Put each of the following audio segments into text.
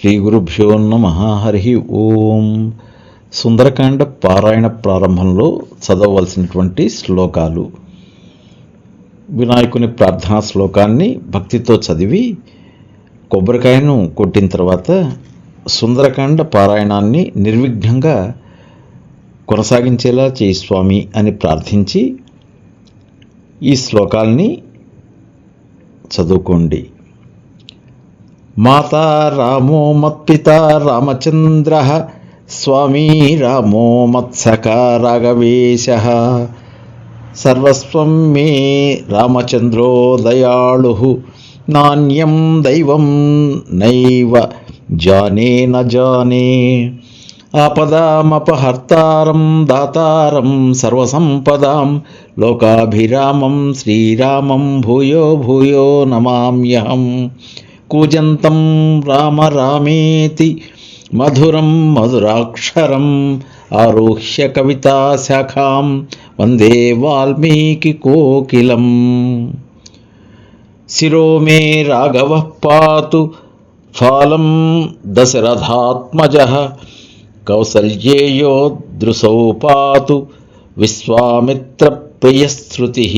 శ్రీ గురుభ్యో నమ. హరి ఓం. సుందరకాండ పారాయణ ప్రారంభంలో చదవవలసినటువంటి శ్లోకాలు. వినాయకుని ప్రార్థనా శ్లోకాన్ని భక్తితో చదివి కొబ్బరికాయను కొట్టిన తర్వాత సుందరకాండ పారాయణాన్ని నిర్విఘ్నంగా కొనసాగించేలా చేయి స్వామి అని ప్రార్థించి ఈ శ్లోకాల్ని చదువుకోండి. మాతా రామో మత్పిత రామచంద్ర స్వామీ రామో మత్సక రాఘవేశ. సర్వస్వం మే రామచంద్రో దయాళు నాణ్యం దైవం నైవ జానే న జానే. ఆపదామపహర్తారం దాతారం సర్వసంపదాం లోకాభిరామం శ్రీరామం భూయో భూయో నమామ్యహం. कुजन्तं राम रामेति, मधुरं मधुराक्षरम् कविता शाखा, वंदे वाल्मीकिकोकिलम् शिरो मे राघवः पातु, फालं दशरथात्मजः कौसल्येयोदृशौ पातु विश्वामित्रप्रियश्रुतिः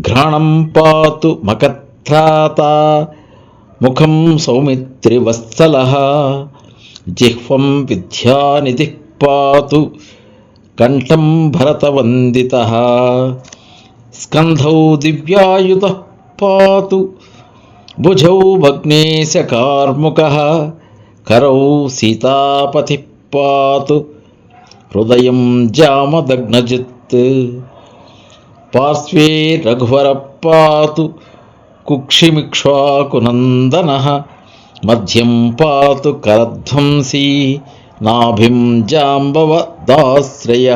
घ्राणं पातु मकत् उत्थाता मुखं सौमित्रिवत्सलः। जिह्वं विद्यानिधिः पातु कण्ठं भरतवन्दितः। स्कन्धौ दिव्यायुधः पातु। भुजौ भग्नेशकार्मुकः। करौ सीतापथिः पातु हृदयं जामदग्नजित्। पार्श्वे रघुवरः पातु కుక్షిమిక్ష్వాకునందన మధ్యం పాతు కరధ్వంసీ నాభిం జాంబవ దాశ్రయ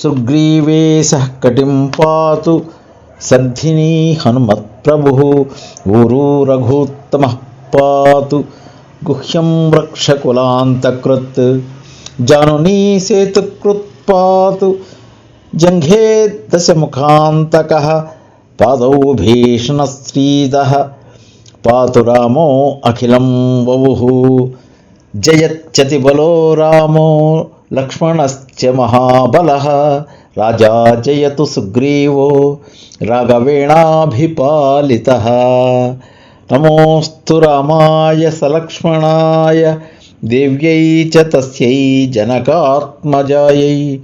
సుగ్రీవే సహ కటిం పాతు సద్ధిని హనుమత్ప్రభు గురు రఘోత్తమ పాతు గుహ్యం వృక్షకులాంతకృత్ జానునీ సేతుకృత్ పాతు जङ्घे दशमुखान्तकः पादौ भीषणश्रीदः पातु रामो अखिलं ववुः। जयत्यतिबलो रामो लक्ष्मणश्च महाबलः। राजा जयतु सुग्रीवो राघवेणाभिपालितः। नमोऽस्तु रामाय सलक्ष्मणाय देव्यै च तस्यै जनकात्मजायै।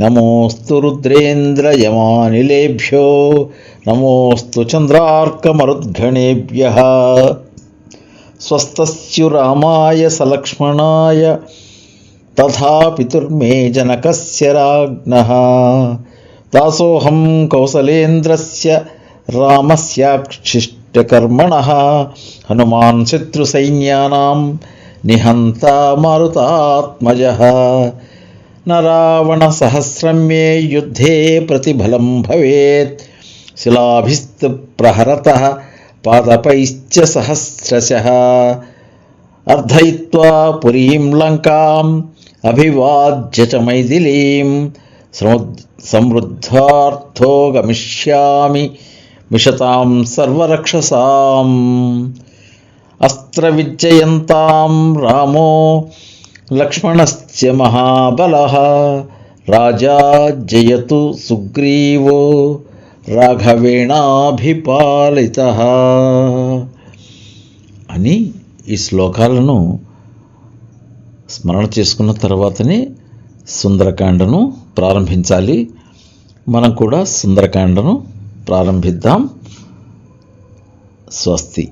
नमोऽस्तु रुद्रेन्द्रयमानिलेभ्यो। नमोऽस्तु चन्द्रार्कमरुद्गणेभ्यः। स्वस्तस्यु रामाय सलक्ष्मणाय तथा पितुर्मे जनकस्य राज्ञः। दासोऽहं कौसलेन्द्रस्य रामस्याक्षिष्टकर्मणः। हनुमान् शत्रुसैन्यानां निहन्ता मारुतात्मजः। न रावणसहस्रं मे युद्धे प्रतिफलं भवेत्। शिलाभिस्तु प्रहरतः पादपैश्च सहस्रशः। अर्धयित्वा पुरीं लङ्काम् अभिवाद्य च मैथिलीं समृद्धार्थो गमिष्यामि मिषतां सर्वरक्षसाम्। అస్త్ర అస్త్రవిద్యయంతాం రామో లక్ష్మణస్య మహాబల. రాజా జయతు సుగ్రీవో రాఘవేణాభిపాలిత. అని ఈ శ్లోకాలను స్మరణ చేసుకున్న తర్వాతనే సుందరకాండను ప్రారంభించాలి. మనం కూడా సుందరకాండను ప్రారంభిద్దాం. స్వస్తి.